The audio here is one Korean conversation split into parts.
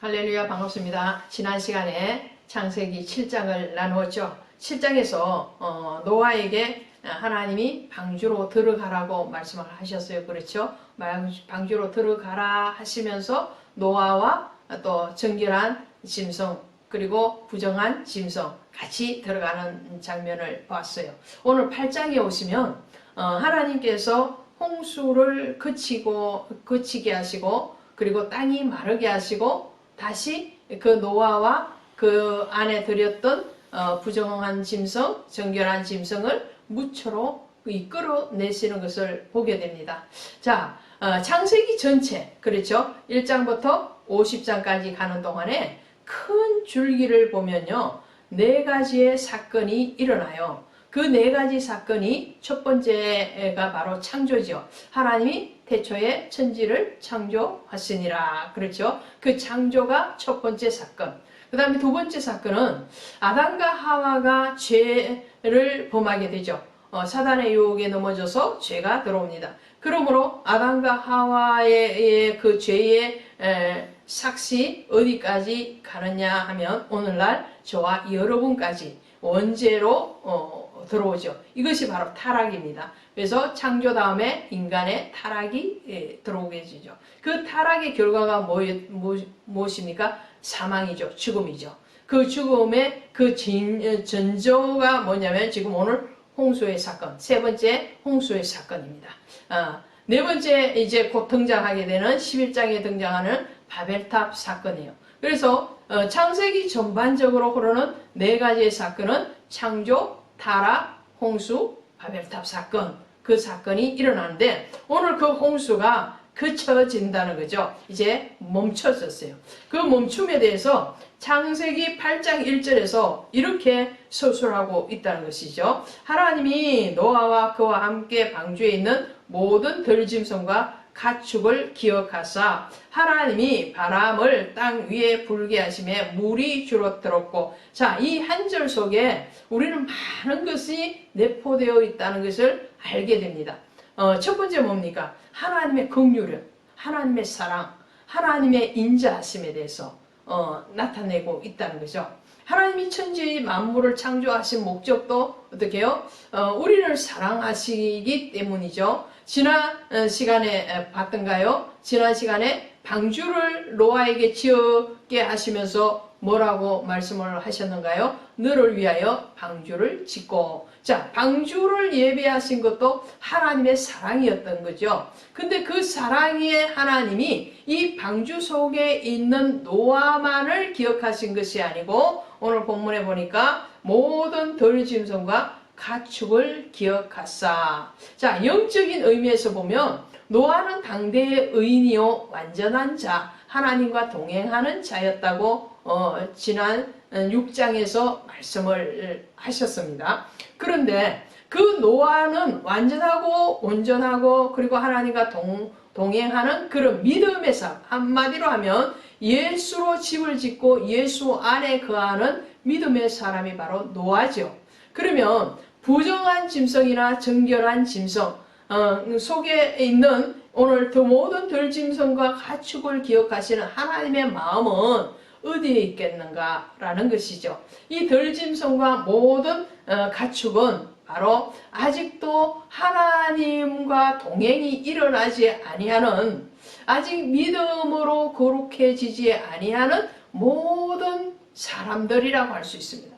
할렐루야 반갑습니다. 지난 시간에 창세기 7장을 나누었죠. 7장에서 어, 노아에게 하나님이 방주로 들어가라고 말씀을 하셨어요. 그렇죠? 방- 방주로 들어가라 하시면서 노아와 또 정결한 짐승 그리고 부정한 짐승 같이 들어가는 장면을 봤어요. 오늘 8장에 오시면 어, 하나님께서 홍수를 그치고 그치게 하시고 그리고 땅이 마르게 하시고 다시 그 노아와 그 안에 들였던 어, 부정한 짐승, 정결한 짐승을 무초로 이끌어내시는 것을 보게 됩니다. 자, 어, 창세기 전체, 그렇죠? 1장부터 50장까지 가는 동안에 큰 줄기를 보면요. 네 가지의 사건이 일어나요. 그 네 가지 사건이 첫 번째가 바로 창조죠. 하나님이 태초에 천지를 창조하시니라. 그렇죠? 그 창조가 첫 번째 사건. 그 다음에 두 번째 사건은 아담과 하와가 죄를 범하게 되죠. 어, 사단의 유혹에 넘어져서 죄가 들어옵니다. 그러므로 아담과 하와의 그 죄의 에, 삭시 어디까지 가느냐 하면 오늘날 저와 여러분까지 원죄로 어, 들어오죠. 이것이 바로 타락입니다. 그래서 창조 다음에 인간의 타락이 예, 들어오게 되죠. 그 타락의 결과가 뭐, 뭐, 무엇입니까? 사망이죠. 죽음이죠. 그 죽음의 그 진, 전조가 뭐냐면 지금 오늘 홍수의 사건, 세 번째 홍수의 사건입니다. 아, 네 번째 이제 곧 등장하게 되는 11장에 등장하는 바벨탑 사건이에요. 그래서 어, 창세기 전반적으로 흐르는 네 가지의 사건은 창조, 타락, 홍수, 바벨탑 사건 그 사건이 일어나는데 오늘 그 홍수가 그쳐진다는 거죠. 이제 멈춰졌어요. 그 멈춤에 대해서 창세기 8장 1절에서 이렇게 서술하고 있다는 것이죠. 하나님이 노아와 그와 함께 방주에 있는 모든 들짐승과 가축을 기억하사 하나님이 바람을 땅 위에 불게 하심에 물이 줄어들었고 자 이 한 절 속에 우리는 많은 것이 내포되어 있다는 것을 알게 됩니다. 어, 첫 번째 뭡니까? 하나님의 긍휼을 하나님의 사랑 하나님의 인자하심에 대해서 어, 나타내고 있다는 거죠. 하나님이 천지 만물을 창조하신 목적도 어떻게 요 어, 우리를 사랑하시기 때문이죠. 지난 어, 시간에 봤던가요? 지난 시간에 방주를 노아에게 지었게 하시면서 뭐라고 말씀을 하셨는가요? 너를 위하여 방주를 짓고 자 방주를 예배하신 것도 하나님의 사랑이었던 거죠. 근데 그 사랑의 하나님이 이 방주 속에 있는 노아만을 기억하신 것이 아니고 오늘 본문에 보니까 모든 들짐승과 가축을 기억하사. 자, 영적인 의미에서 보면 노아는 당대의 의인이요 완전한 자, 하나님과 동행하는 자였다고 어, 지난 6장에서 말씀을 하셨습니다. 그런데 그 노아는 완전하고 온전하고 그리고 하나님과 동, 동행하는 그런 믿음의 삶 한마디로 하면 예수로 집을 짓고 예수 안에 거하는 믿음의 사람이 바로 노아죠. 그러면 부정한 짐승이나 정결한 짐승 어, 속에 있는 오늘 그 모든 들짐승과 가축을 기억하시는 하나님의 마음은 어디에 있겠는가라는 것이죠. 이 들짐승과 모든 어, 가축은 바로 아직도 하나님과 동행이 일어나지 아니하는 아직 믿음으로 거룩해지지 아니하는 모든 사람들이라고 할 수 있습니다.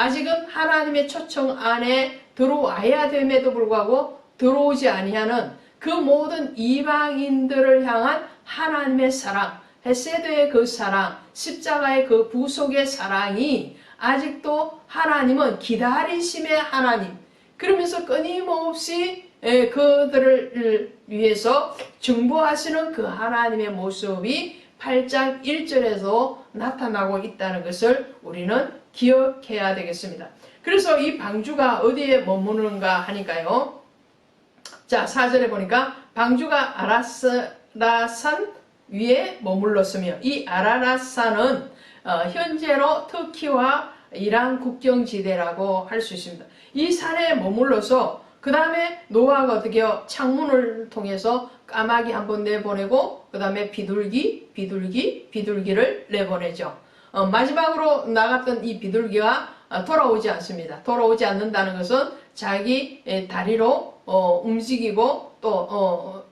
아직은 하나님의 초청 안에 들어와야 됨에도 불구하고 들어오지 아니하는 그 모든 이방인들을 향한 하나님의 사랑, 헤세드의 그 사랑, 십자가의 그 부속의 사랑이 아직도 하나님은 기다리심의 하나님, 그러면서 끊임없이 예, 그들을 위해서 중보하시는 그 하나님의 모습이 8장 1절에서 나타나고 있다는 것을 우리는 기억해야 되겠습니다. 그래서 이 방주가 어디에 머무르는가 하니까요. 자, 4절에 보니까 방주가 아라스라산 위에 머물렀으며 이 아라라산은 어, 현재로 터키와 이란 국경지대라고 할 수 있습니다. 이 산에 머물러서 그 다음에 노아가 어떻게 해요? 창문을 통해서 까마귀 한 번 내보내고 그 다음에 비둘기, 비둘기, 비둘기를 내보내죠. 어, 마지막으로 나갔던 이 비둘기가 어, 돌아오지 않습니다. 돌아오지 않는다는 것은 자기 에, 다리로 어, 움직이고 또 어,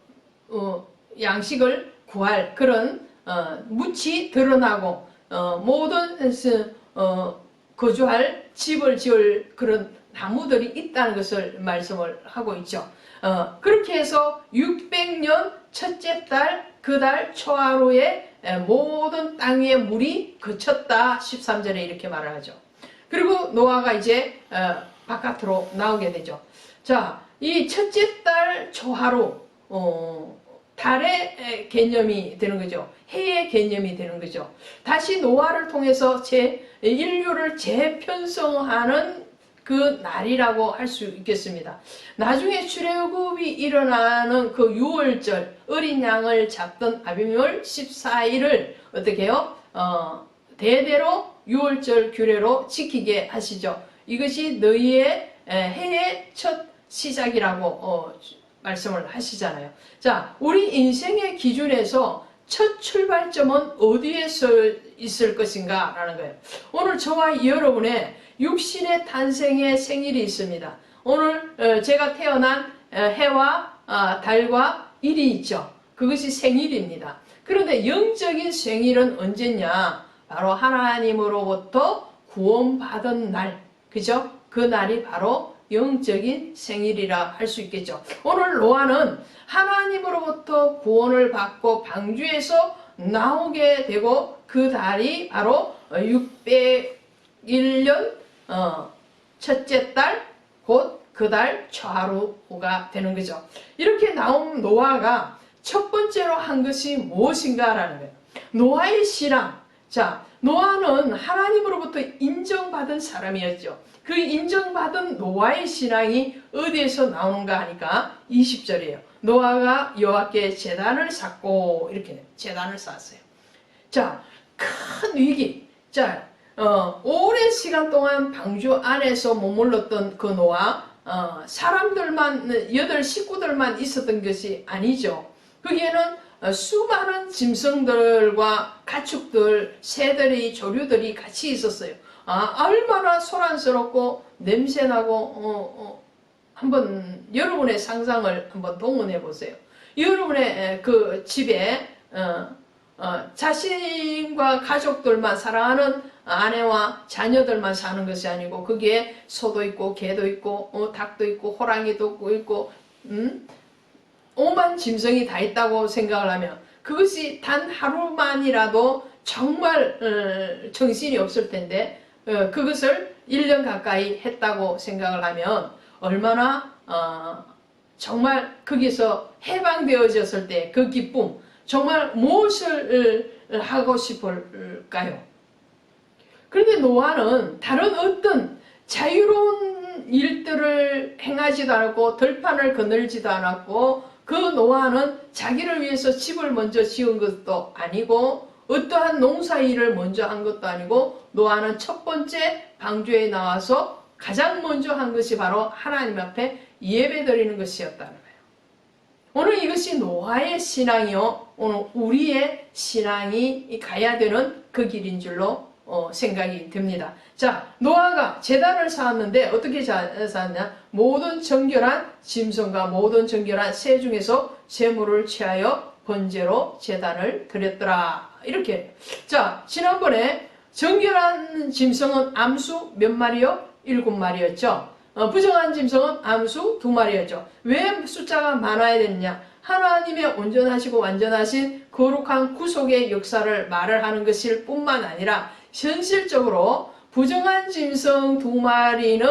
어, 양식을 구할 그런 어, 묻이 드러나고 어, 모든 스- 어, 거주할 집을 지을 그런 나무들이 있다는 것을 말씀을 하고 있죠. 어, 그렇게 해서 600년 첫째 달 그 달 초하루에 에, 모든 땅 위에 물이 그쳤다 13절에 이렇게 말을 하죠. 그리고 노아가 이제 어, 바깥으로 나오게 되죠. 자, 이 첫째 달 초하루 어, 달의 에, 개념이 되는 거죠. 해의 개념이 되는 거죠. 다시 노아를 통해서 제 인류를 재편성하는 그 날이라고 할 수 있겠습니다. 나중에 출애굽이 일어나는 그 6월절 어린 양을 잡던 아비멸 14일을 어떻게 해요? 어, 대대로 6월절 규례로 지키게 하시죠. 이것이 너희의 에, 해의 첫 시작이라고 어, 말씀을 하시잖아요. 자, 우리 인생의 기준에서 첫 출발점은 어디에서 있을 것인가? 라는 거예요. 오늘 저와 여러분의 육신의 탄생의 생일이 있습니다. 오늘 어, 제가 태어난 어, 해와 아, 달과 일이 있죠. 그것이 생일입니다. 그런데 영적인 생일은 언제냐? 바로 하나님으로부터 구원받은 날. 그죠? 그 날이 바로 영적인 생일이라 할 수 있겠죠. 오늘 노아는 하나님으로부터 구원을 받고 방주에서 나오게 되고 그 달이 바로 601년 어, 첫째 달 곧 그 달 초하루가 되는 거죠. 이렇게 나온 노아가 첫 번째로 한 것이 무엇인가라는 거예요. 노아의 신앙. 자, 노아는 하나님으로부터 인정받은 사람이었죠. 그 인정받은 노아의 신앙이 어디에서 나오는가 하니까 20절이에요. 노아가 여호와께 제단을 쌓고 이렇게. 제단을 쌓았어요. 자, 큰 위기. 자, 어, 오랜 시간 동안 방주 안에서 머물렀던 그 노아, 어, 사람들만, 여덟 식구들만 있었던 것이 아니죠. 거기에는 어, 수많은 짐승들과 가축들, 새들이, 조류들이 같이 있었어요. 아, 얼마나 소란스럽고 냄새나고, 어, 어, 한번 여러분의 상상을 한번 동원해 보세요. 여러분의 에, 그 집에, 어, 어, 자신과 가족들만 사랑하는 아내와 자녀들만 사는 것이 아니고 거기에 소도 있고 개도 있고 어, 닭도 있고 호랑이도 있고 음? 오만 짐승이 다 있다고 생각을 하면 그것이 단 하루만이라도 정말 어, 정신이 없을 텐데 어, 그것을 1년 가까이 했다고 생각을 하면 얼마나 어, 정말 거기서 해방되어졌을 때 그 기쁨 정말 무엇을 어, 하고 싶을까요? 그런데 노아는 다른 어떤 자유로운 일들을 행하지도 않았고 들판을 거늘지도 않았고 그 노아는 자기를 위해서 집을 먼저 지은 것도 아니고 어떠한 농사 일을 먼저 한 것도 아니고 노아는 첫 번째 방주에 나와서 가장 먼저 한 것이 바로 하나님 앞에 예배 드리는 것이었다는 거예요. 오늘 이것이 노아의 신앙이요. 오늘 우리의 신앙이 가야 되는 그 길인 줄로 어, 생각이 듭니다. 자, 노아가 재단을 쌓았는데 어떻게 자- 쌓았냐? 모든 정결한 짐승과 모든 정결한 새 중에서 제물을 취하여 번제로 재단을 드렸더라. 이렇게. 자, 지난번에 정결한 짐승은 암수 몇 마리요? 일곱 마리였죠. 어, 부정한 짐승은 암수 두 마리였죠. 왜 숫자가 많아야 되느냐? 하나님의 온전하시고 완전하신 거룩한 구속의 역사를 말을 하는 것일 뿐만 아니라 현실적으로 부정한 짐승 두 마리는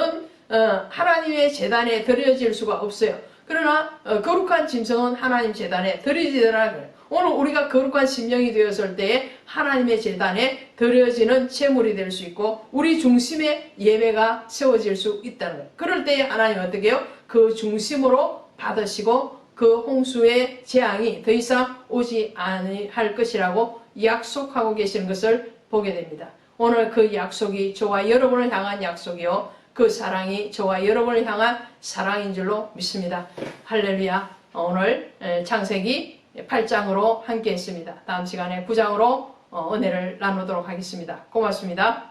어, 하나님의 재단에 드려질 수가 없어요. 그러나 어, 거룩한 짐승은 하나님 재단에 드려지더라고요. 오늘 우리가 거룩한 심령이 되었을 때에 하나님의 재단에 드려지는 제물이 될 수 있고 우리 중심에 예배가 세워질 수 있다는 거예요. 그럴 때에 하나님 어떻게 해요? 그 중심으로 받으시고 그 홍수의 재앙이 더 이상 오지 아니할 것이라고 약속하고 계시는 것을 보게 됩니다. 오늘 그 약속이 저와 여러분을 향한 약속이요. 그 사랑이 저와 여러분을 향한 사랑인 줄로 믿습니다. 할렐루야. 오늘 에, 창세기 8장으로 함께 했습니다. 다음 시간에 9장으로 어, 은혜를 나누도록 하겠습니다. 고맙습니다.